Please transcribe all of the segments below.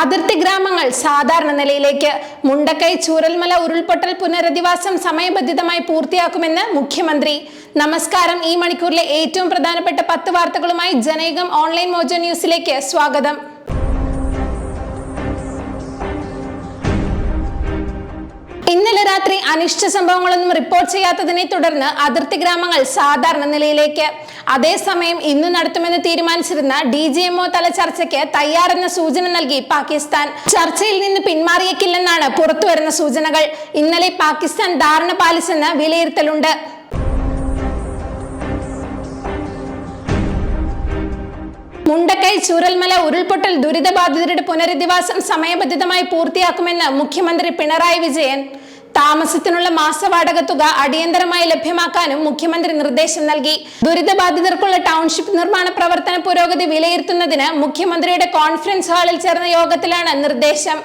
അതിർത്തി ഗ്രാമങ്ങൾ സാധാരണ നിലയിലേക്ക് മുണ്ടക്കൈ ചൂരൽമല ഉരുൾപൊട്ടൽ പുനരധിവാസം സമയബന്ധിതമായി പൂർത്തിയാക്കുമെന്ന് മുഖ്യമന്ത്രി. നമസ്കാരം. ഈ മണിക്കൂറിലെ ഏറ്റവും പ്രധാനപ്പെട്ട പത്ത് വാർത്തകളുമായി ജനയുഗം ഓൺലൈൻ മോജോ ന്യൂസിലേക്ക് സ്വാഗതം. ഇന്നലെ രാത്രി അനിഷ്ട സംഭവങ്ങളൊന്നും റിപ്പോർട്ട് ചെയ്യാത്തതിനെ തുടർന്ന് അതിർത്തി ഗ്രാമങ്ങൾ സാധാരണ നിലയിലേക്ക് അതേസമയം ഇന്ന് നടത്തുമെന്ന് തീരുമാനിച്ചിരുന്ന ഡി ജി എംഒ തല ചർച്ചയ്ക്ക് തയ്യാറെന്ന സൂചന നൽകി പാകിസ്ഥാൻ. ചർച്ചയിൽ നിന്ന് പിന്മാറിയേക്കില്ലെന്നാണ് പുറത്തുവരുന്ന സൂചനകൾ. ഇന്നലെ പാകിസ്ഥാൻ ധാരണ പാലിച്ചെന്ന് വിലയിരുത്തലുണ്ട്. മുണ്ടക്കൈ ചൂരൽമല ഉരുൾപൊട്ടൽ ദുരിതബാധിതരുടെ പുനരധിവാസം സമയബന്ധിതമായി പൂർത്തിയാക്കുമെന്ന് മുഖ്യമന്ത്രി പിണറായി വിജയൻ. താമസത്തിനുള്ള മാസവാടക തുക അടിയന്തരമായി ലഭ്യമാക്കാനും മുഖ്യമന്ത്രി നിർദ്ദേശം നൽകി. ദുരിതബാധിതർക്കുള്ള ടൗൺഷിപ്പ് നിർമ്മാണ പ്രവർത്തന പുരോഗതി വിലയിരുത്തുന്നതിന് മുഖ്യമന്ത്രിയുടെ കോൺഫറൻസ് ഹാളിൽ ചേർന്ന യോഗത്തിലാണ് നിർദ്ദേശം.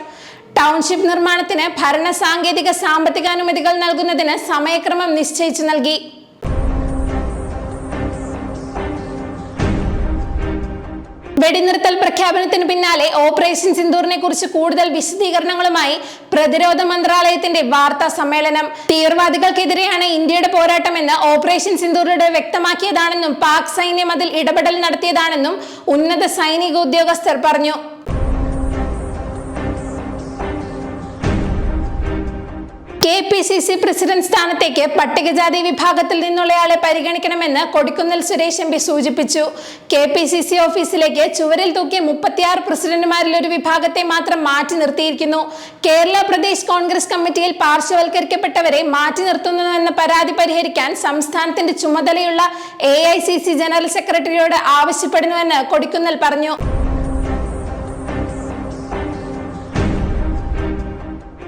ടൗൺഷിപ്പ് നിർമ്മാണത്തിന് ഭരണ സാങ്കേതിക സാമ്പത്തികാനുമതികൾ നൽകുന്നതിന് സമയക്രമം നിശ്ചയിച്ചു നൽകി. വെടിനിർത്തൽ പ്രഖ്യാപനത്തിന് പിന്നാലെ ഓപ്പറേഷൻ സിന്ദൂറിനെ കുറിച്ച് കൂടുതൽ വിശദീകരണങ്ങളുമായി പ്രതിരോധ മന്ത്രാലയത്തിന്റെ വാർത്താ സമ്മേളനം. തീവ്രവാദികൾക്കെതിരെയാണ് ഇന്ത്യയുടെ പോരാട്ടമെന്ന് ഓപ്പറേഷൻ സിന്ദൂറിലൂടെ വ്യക്തമാക്കിയതാണെന്നും പാക് സൈന്യം അതിൽ ഇടപെടൽ നടത്തിയതാണെന്നും ഉന്നത സൈനിക ഉദ്യോഗസ്ഥർ പറഞ്ഞു. K P C C president സ്ഥാനത്തേക്ക് പട്ടികജാതി വിഭാഗത്തിൽ നിന്നുള്ളയാളെ പരിഗണിക്കണമെന്ന് കൊടിക്കുന്നിൽ സുരേഷ് എം പി സൂചിപ്പിച്ചു. കെ പി സി സി ഓഫീസിലേക്ക് ചുവരിൽ തൂക്കിയ മുപ്പത്തിയാറ് പ്രസിഡന്റുമാരിൽ ഒരു വിഭാഗത്തെ മാത്രം മാറ്റി നിർത്തിയിരിക്കുന്നു. കേരള പ്രദേശ് കോൺഗ്രസ് കമ്മിറ്റിയിൽ പാർശ്വവൽക്കരിക്കപ്പെട്ടവരെ മാറ്റി നിർത്തുന്നുവെന്ന പരാതി പരിഹരിക്കാൻ സംസ്ഥാനത്തിന്റെ ചുമതലയുള്ള എ ജനറൽ സെക്രട്ടറിയോട് ആവശ്യപ്പെടുന്നുവെന്ന് കൊടിക്കുന്നിൽ പറഞ്ഞു.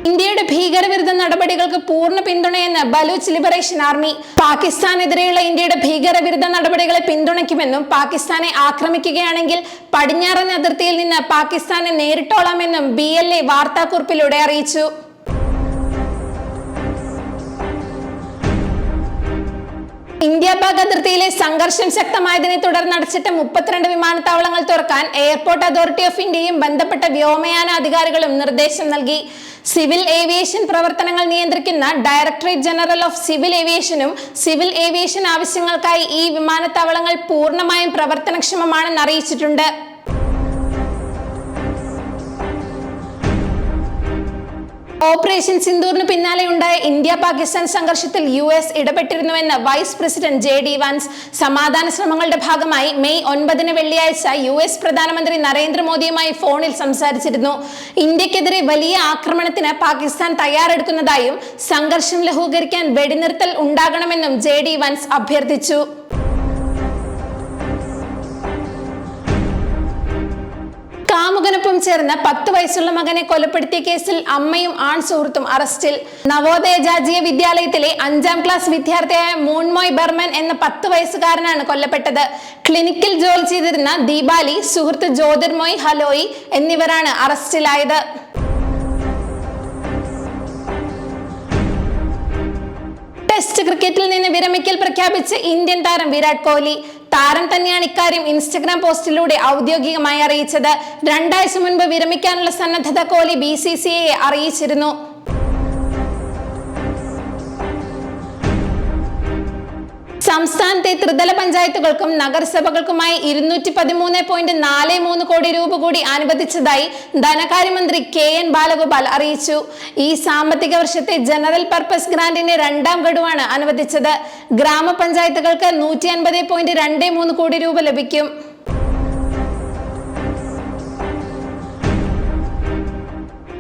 ഇന്ത്യയുടെ ഭീകരവിരുദ്ധ നടപടികൾക്ക് പൂർണ പിന്തുണയെന്ന് ബലൂച്ച് ലിബറേഷൻ ആർമി. പാകിസ്ഥാനെതിരെയുള്ള ഇന്ത്യയുടെ ഭീകരവിരുദ്ധ നടപടികളെ പിന്തുണയ്ക്കുമെന്നും പാകിസ്ഥാനെ ആക്രമിക്കുകയാണെങ്കിൽ പടിഞ്ഞാറൻ അതിർത്തിയിൽ നിന്ന് പാകിസ്ഥാനെ നേരിട്ടോളാമെന്നും ബി എൽ എ വാർത്താക്കുറിപ്പിലൂടെ അറിയിച്ചു. ഇന്ത്യ പാക് അതിർത്തിയിലെ സംഘർഷം ശക്തമായതിനെ തുടർന്ന് അടച്ചിട്ട മുപ്പത്തിരണ്ട് വിമാനത്താവളങ്ങൾ തുറക്കാൻ എയർപോർട്ട് അതോറിറ്റി ഓഫ് ഇന്ത്യയും ബന്ധപ്പെട്ട വ്യോമയാന അധികാരികളും നിർദ്ദേശം നൽകി. സിവിൽ ഏവിയേഷൻ പ്രവർത്തനങ്ങൾ നിയന്ത്രിക്കുന്ന ഡയറക്ടറേറ്റ് ജനറൽ ഓഫ് സിവിൽ ഏവിയേഷനും സിവിൽ ഏവിയേഷൻ ആവശ്യങ്ങൾക്കായി ഈ വിമാനത്താവളങ്ങൾ പൂർണമായും പ്രവർത്തനക്ഷമമാണെന്ന് അറിയിച്ചിട്ടുണ്ട്. ഓപ്പറേഷൻ സിന്ദൂറിന് പിന്നാലെ ഉണ്ടായ ഇന്ത്യ പാകിസ്ഥാൻ സംഘർഷത്തിൽ U S ഇടപെട്ടിരുന്നുവെന്ന് vice president J D Vance സമാധാന ശ്രമങ്ങളുടെ ഭാഗമായി മെയ് ഒൻപതിന് വെള്ളിയാഴ്ച യു എസ് പ്രധാനമന്ത്രി നരേന്ദ്രമോദിയുമായി ഫോണിൽ സംസാരിച്ചിരുന്നു. ഇന്ത്യക്കെതിരെ വലിയ ആക്രമണത്തിന് പാകിസ്ഥാൻ തയ്യാറെടുക്കുന്നതായും സംഘർഷം ലഘൂകരിക്കാൻ വെടിനിർത്തൽ ഉണ്ടാകണമെന്നും ജെ ഡി വാൻസ് അഭ്യർത്ഥിച്ചു. കാമുകനൊപ്പം ചേർന്ന് പത്ത് വയസ്സുള്ള മകനെ കൊലപ്പെടുത്തിയ കേസിൽ അമ്മയും ആൺ സുഹൃത്തും അറസ്റ്റിൽ. നവോദയ ജാതീയ വിദ്യാലയത്തിലെ അഞ്ചാം ക്ലാസ് വിദ്യാർത്ഥിയായ മൂൺമോയ് ബർമൻ എന്ന പത്ത് വയസ്സുകാരനാണ് കൊല്ലപ്പെട്ടത്. ക്ലിനിക്കിൽ ജോലി ചെയ്തിരുന്ന ദീപാലി സുഹൃത്ത് ജ്യോതിർമോയ് ഹലോയി എന്നിവരാണ് അറസ്റ്റിലായത്. ടെസ്റ്റ് ക്രിക്കറ്റിൽ നിന്ന് വിരമിക്കൽ പ്രഖ്യാപിച്ച് ഇന്ത്യൻ താരം വിരാട് കോഹ്ലി. താരം തന്നെയാണ് ഇക്കാര്യം ഇൻസ്റ്റഗ്രാം പോസ്റ്റിലൂടെ ഔദ്യോഗികമായി അറിയിച്ചത്. രണ്ടാഴ്ച മുൻപ് വിരമിക്കാനുള്ള സന്നദ്ധത കോഹ്ലി ബി സി സി ഐയെ അറിയിച്ചിരുന്നു. സംസ്ഥാനത്തെ ത്രിതല പഞ്ചായത്തുകൾക്കും നഗരസഭകൾക്കുമായി ഇരുന്നൂറ്റി പതിമൂന്ന് പോയിന്റ് നാല് മൂന്ന് കോടി രൂപ കൂടി അനുവദിച്ചതായി ധനകാര്യമന്ത്രി കെ എൻ ബാലഗോപാൽ അറിയിച്ചു. ഈ സാമ്പത്തിക വർഷത്തെ ജനറൽ പർപ്പസ് ഗ്രാന്റിന്റെ രണ്ടാം ഗഡുവാണ് അനുവദിച്ചത്. ഗ്രാമപഞ്ചായത്തുകൾക്ക് നൂറ്റി അൻപത് പോയിന്റ് രണ്ട് മൂന്ന് കോടി രൂപ ലഭിക്കും.